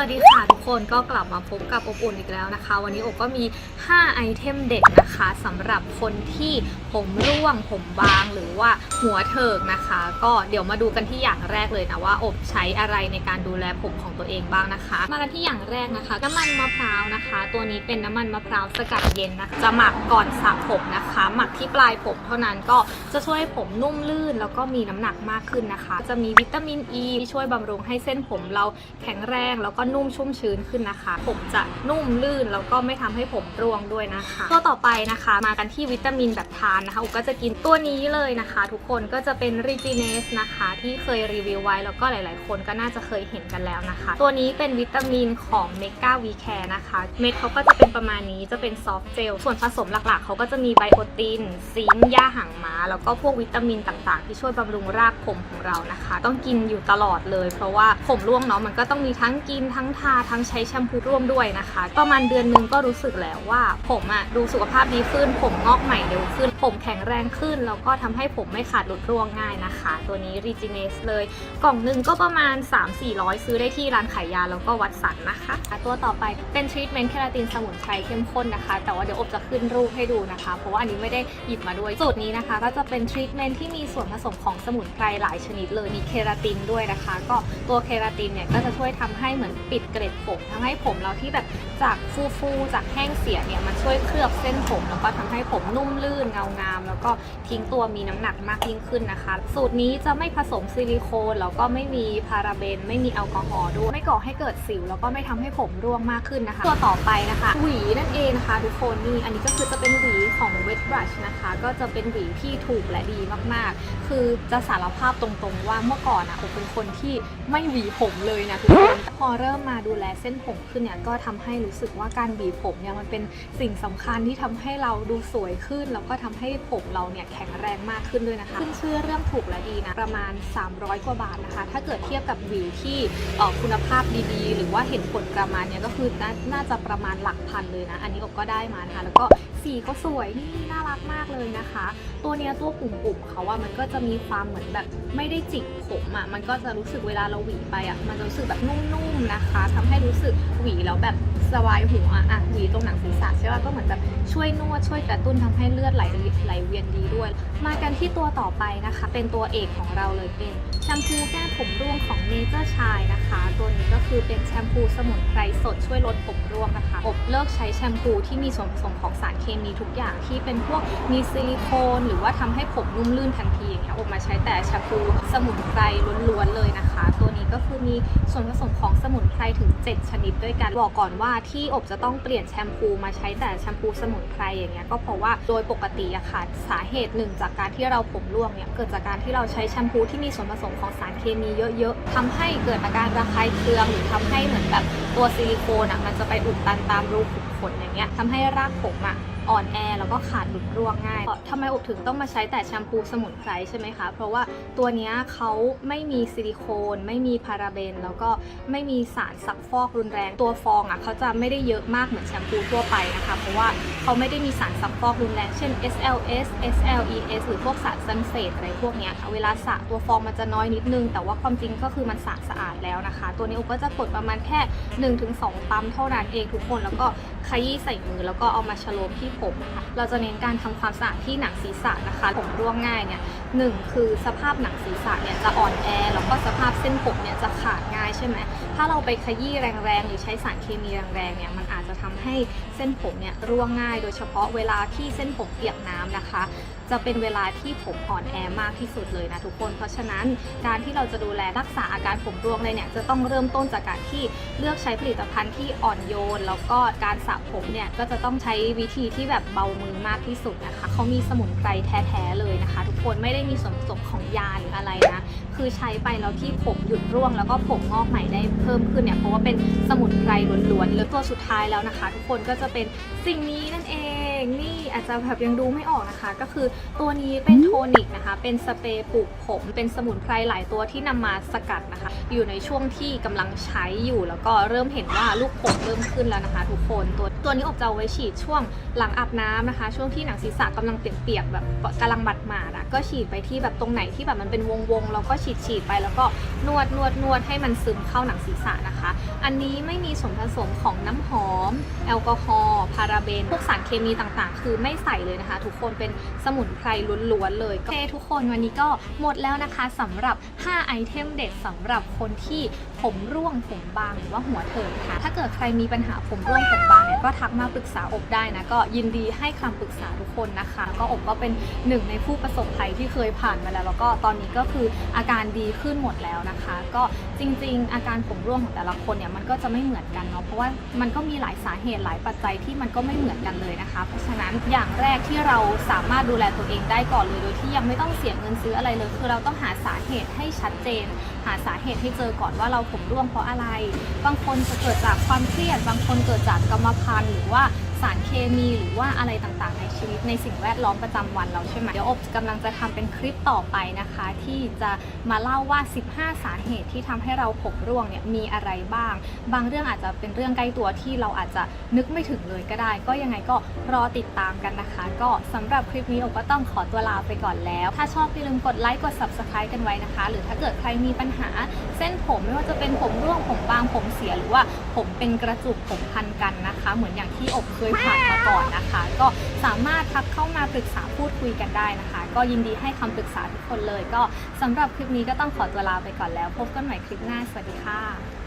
วัสดีค่ะทุกคนก็กลับมาพบกับอบอุ่นอีกแล้วนะคะ วันนี้อบก็มี 5 ไอเทมเด็ดนะคะสำหรับคนที่ผมร่วงผมบางหรือว่าหัวเถิกนะคะ ก็เดี๋ยวมาดูกันที่อย่างแรกเลยนะว่า อบใช้อะไรในการดูแลผมของตัวเองบ้างนะคะ มากันที่อย่างแรกนะคะ น้ำมันมะพร้าวนะคะ ตัวนี้เป็นน้ำมันมะพร้าวสกัดเย็นนะคะจะหมักก่อนสระผมนะคะ หมักที่ปลายผมเท่านั้นก็จะช่วยให้ผมนุ่มลื่น แล้วก็มีน้ำหนักมากขึ้นนะคะ จะมีวิตามินอ e ีที่ช่วยบำรุงให้เส้นผมเราแข็งแรงแล้วก็นุ่มชุ่มชื้นขึ้นนะคะ ผมจะนุ่มลื่นแล้วก็ไม่ทำให้ผมร่วงด้วยนะคะ ตัวต่อไปนะคะ มากันที่วิตามินแบบทานนะคะอุกก็จะกินตัวนี้เลยนะคะ ทุกคนก็จะเป็น r e g i n e s นะคะ ที่เคยรีวิวไว้แล้วก็หลาย ๆ คนก็น่าจะเคยเห็นกันแล้วนะคะ ตัวนี้เป็นวิตามินของ m e g a v c a r e นะคะ เม็ดเขาก็จะเป็นประมาณนี้จะเป็นซอฟต์เจลส่วนผสมหลัก ๆ เขาก็จะมีไบโอตินซิงค์หญ้าหางม้า แล้วก็พวกวิตามินต่าง ๆ ที่ช่วยบำรุงรากผมของเรานะคะ ต้องกินอยู่ตลอดเลย เพราะว่าผมร่วงเนาะมันก็ต้องมีทั้งกินทั้งทาทั้งใช้แชมพูร่วมด้วยนะคะ ประมาณเดือนนึงก็รู้สึกแล้วว่า ผมอะดูสุขภาพดีขึ้น ผมงอกใหม่เร็วขึ้น ผมแข็งแรงขึ้น แล้วก็ทำให้ผมไม่ขาดหลุดร่วงง่ายนะคะ ตัวนี้ r e g i n e s เลย กล่องหนึ่งก็ประมาณ 3-400 ซื้อได้ที่ร้านขายยาแล้วก็วัดสันนะคะ ตัวต่อไปเป็นทรีทเมนต์เคราตินสมุนไพรเข้มข้นนะคะ แต่ว่าเดี๋ยวอบจะขึ้นรูปให้ดูนะคะ เพราะว่าอันนี้ไม่ได้หยิบมาด้วยสูตรนี้นะคะ ก็จะเป็นทรีทเมนต์ที่มีส่วนผสมของสมุนไพรหลายชนิดเลยมีเคราตินด้วยนะคะ ก็ตัวเคราตินเนี่ยก็จะช่วยทำให้เหมือนปิดเกล็ดผมทำให้ผมเราที่แบบจากฟูๆจากแห้งเสียเนี่ยมันช่วยเคลือบเส้นผมแล้วก็ทำให้ผมนุ่มลื่นเงางาม แล้วก็ทิ้งตัวมีน้ำหนักมากยิ่งขึ้นนะคะ สูตรนี้จะไม่ผสมซิลิโคนแล้วก็ไม่มีพาราเบน ไม่มีแอลกอฮอล์ด้วยไม่ก่อให้เกิดสิว แล้วก็ไม่ทำให้ผมร่วงมากขึ้นนะคะ ตัวต่อไปนะคะหวีนั่นเองนะคะ ทุกคนนี่อันนี้ก็คือจะเป็นหวี ของ Wet Brush นะคะ ก็จะเป็นหวีที่ถูกและดีมากๆ คือจะสารภาพตรงๆว่าเมื่อก่อนอะผมเป็นคนที่ไม่หวีผมเลยนะทุกคนพอเริ่มมาดูแลเส้นผมขึ้นเนี่ยก็ทำให้รู้สึกว่าการหวีผมเนี่ยมันเป็นสิ่งสำคัญที่ทำให้เราดูสวยขึ้น แล้วก็ทำให้ผมเราเนี่ยแข็งแรงมากขึ้นด้วยนะคะขึ้นชื่อเรื่องถูกและดีนะประมาณ 300 กว่าบาทนะคะ ถ้าเกิดเทียบกับหวีที่คุณภาพดีๆ หรือว่าเห็นผลประมาณเนี่ยก็คือน,น่าจะประมาณหลักพันเลยนะ อันนี้อบก็ได้มานะคะแล้วก็ สีก็สวยนี่น่ารักมากเลยนะคะ ตัวเนี้ยตัวปุ่มๆเขาว่ามันก็จะมีความเหมือนแบบไม่ได้จิกผมอะ่ะมันก็จะรู้สึกเวลาเราหวีไปอะ่ะมันจะรู้สึกแบบนุ่มๆนะคะทำให้รู้สึกหวีแล้วแบบสบายหัวอะ่ะหวีตรงหนังศีรษะใช่ป่ะก็เหมือนแบบช่วยนวดช่วยกระตุ้นทำให้เลือดไหลไหลเวียนดีด้วย มากันที่ตัวต่อไปนะคะ เป็นตัวเอกของเราเลยเป็นแชมพูแก้ผมร่วงของ Nature Shine นะคะ ตัวนี้ก็คือเป็นแชมพูสมุนไพรสดช่วยลดผมร่วงนะคะ อบเลิกใช้แชมพูที่มีส่วนผสมของสารเคมีทุกอย่างที่เป็นพวกมีซิลิโคนหรือว่าทำให้ผมนุ่มลื่นทันทีอย่างเงี้ยอบมาใช้แต่แชมพูสมุนไพรล้วนๆเลยนะคะ ตัวนี้ก็คือมีส่วนผสมของสมุนไพรถึง 7 ชนิดด้วยกันบอกก่อนว่าที่อบจะต้องเปลี่ยนแชมพูมาใช้แต่แชมพูสมุนไพรอย่างเงี้ยก็เพราะว่าโดยปกติอะค่ะสาเหตุหนึ่งจากการที่เราผมร่วงเนี่ยเกิดจากการที่เราใช้แชมพูที่มีส่วนผสมของสารเคมีเยอะๆทำให้เกิดอาการระคายเคืองหรือทำให้เหมือนแบบตัวซิลิโคนอะมันจะไปอุดตันตามรูขุม ขนอย่างเงี้ยทำให้รากผมอะอ่อนแอแล้วก็ขาดหลุดร่วงง่ายทำไมอบถึงต้องมาใช้แต่แชมพูสมุนไพรใช่ไหมคะ เพราะว่าตัวนี้เขาไม่มีซิลิโคน ไม่มีพาราเบน แล้วก็ไม่มีสารซักฟอกรุนแรง ตัวฟองอะเขาจะไม่ได้เยอะมากเหมือนแชมพูทั่วไปนะคะ เพราะว่าเขาไม่ได้มีสารซักฟอกรุนแรง เช่น SLS SLES หรือพวกสารซัลเฟตอะไรพวกเนี้ย เวลาสระตัวฟองมันจะน้อยนิดนึง แต่ว่าความจริงก็คือมันสระสะอาดแล้วนะคะ ตัวนี้อบก็จะกดประมาณแค่ 1-2 ปั๊มเท่านั้นเองทุกคน แล้วก็ขยี้ใส่มือแล้วก็เอามาชโลมที่ผมค่ะเราจะเน้นการทำความสะอาดที่หนังศีรษะนะคะ ผมร่วงง่ายเนี่ยหนึ่งคือสภาพหนังศีรษะเนี่ยจะอ่อนแอแล้วก็สภาพเส้นผมเนี่ยจะขาดง่ายใช่ไหมถ้าเราไปขยี้แรงๆ หรือใช้สารเคมีแรงๆ เนี่ย มันอาจจะทำให้เส้นผมเนี่ยร่วงง่าย โดยเฉพาะเวลาที่เส้นผมเปียกน้ำนะคะ จะเป็นเวลาที่ผมอ่อนแอมากที่สุดเลยนะทุกคน เพราะฉะนั้นการที่เราจะดูแลรักษาอาการผมร่วงเลยเนี่ย จะต้องเริ่มต้นจากการที่เลือกใช้ผลิตภัณฑ์ที่อ่อนโยน แล้วก็การสระผมเนี่ย ก็จะต้องใช้วิธีที่แบบเบามือมากที่สุดนะคะ เขามีสมุนไพรแท้ๆ เลยนะคะ ทุกคน ไม่ได้มีส่วนผสมของยาหรืออะไรนะ คือใช้ไปแล้วที่ผมหยุดร่วงแล้วก็ผมงอกใหม่ได้เพิ่มขึ้นเนี่ยเพราะว่าเป็นสมุนไพรล้วนๆแล้วตัวสุดท้ายแล้วนะคะ ทุกคนก็จะเป็นสิ่งนี้นั่นเอง งนี่อาจจะแบบยังดูไม่ออกนะคะ ก็คือตัวนี้เป็นโทนิกนะคะ เป็นสเปรย์ปลูกผม เป็นสมุนไพรหลายตัวที่นำมาสกัดนะคะ อยู่ในช่วงที่กำลังใช้อยู่แล้วก็เริ่มเห็นว่าลูกผมเริ่มขึ้นแล้วนะคะ ทุกคนตัวตัวนี้อบจะเอาไว้ฉีดช่วงหลังอาบน้ำนะคะ ช่วงที่หนังศีรษะกำลังเปียกๆแบบกำลังบัดหมาดอะก็ฉีดไปที่แบบตรงไหนที่แบบมันเป็นวงๆแล้วก็ฉีดฉีดๆไปแล้วก็นวดนวดนวดให้มันซึมเข้าหนังศีรษะนะคะ อันนี้ไม่มีส่วนผสมของน้ำหอม แอลกอฮอล์พาราเบน พวกสารเคมีต่างๆ คือไม่ใส่เลยนะคะ ทุกคนเป็นสมุนไพรล้วนๆเลยโอเคทุกคนวันนี้ก็หมดแล้วนะคะสำหรับ 5 ไอเทมเด็ดสำหรับคนที่ผมร่วงผมบางหรือว่าหัวเถิกค่ะ ถ้าเกิดใครมีปัญหาผมร่วงผมบางเนี่ยก็ทักมาปรึกษาอบได้นะก็ยินดีให้คำปรึกษาทุกคนนะคะก็อบก็เป็นหนึ่งในผู้ประสบภัยที่เคยผ่านมาแล้ว แล้วก็ตอนนี้ก็คืออาการดีขึ้นหมดแล้วนะคะ ก็จริง ๆ อาการผมร่วงของแต่ละคนเนี่ยมันก็จะไม่เหมือนกันเนาะเพราะว่ามันก็มีหลายสาเหตุหลายปัจจัยที่มันก็ไม่เหมือนกันเลยนะคะฉะนั้นอย่างแรกที่เราสามารถดูแลตัวเองได้ก่อนเลย โดยที่ยังไม่ต้องเสียเงินซื้ออะไรเลย คือเราต้องหาสาเหตุให้ชัดเจน หาสาเหตุให้เจอก่อนว่าเราผมร่วงเพราะอะไร บางคนจะเกิดจากความเครียด บางคนเกิดจากกรรมพันธุ์หรือว่า สารเคมีหรือว่าอะไรต่างๆ ในชีวิตในสิ่งแวดล้อมประจำวันเราใช่ไหมเดี๋ยวอบกำลังจะทำเป็นคลิปต่อไปนะคะ ที่จะมาเล่าว่า 15 สาเหตุที่ทำให้เราผมร่วงเนี่ยมีอะไรบ้าง บางเรื่องอาจจะเป็นเรื่องใกล้ตัวที่เราอาจจะนึกไม่ถึงเลยก็ได้ ก็ยังไงก็รอติดตามกันนะคะ ก็สำหรับคลิปนี้อบก็ต้องขอตัวลาไปก่อนแล้ว ถ้าชอบอย่าลืมกดไลค์กด subscribe กันไว้นะคะ หรือถ้าเกิดใครมีปัญหาเส้นผมไม่ว่าจะเป็นผมร่วงผมบางผมเสียหรือว่าผมเป็นกระจุกผมพันกันนะคะ เหมือนอย่างที่อบเคยยผ่านมาก่อนนะคะ ก็สามารถทักเข้ามาปรึกษาพูดคุยกันได้นะคะ ก็ยินดีให้คำปรึกษาทุกคนเลย ก็สำหรับคลิปนี้ก็ต้องขอตัวลาไปก่อนแล้ว พบกันใหม่คลิปหน้าสวัสดีค่ะ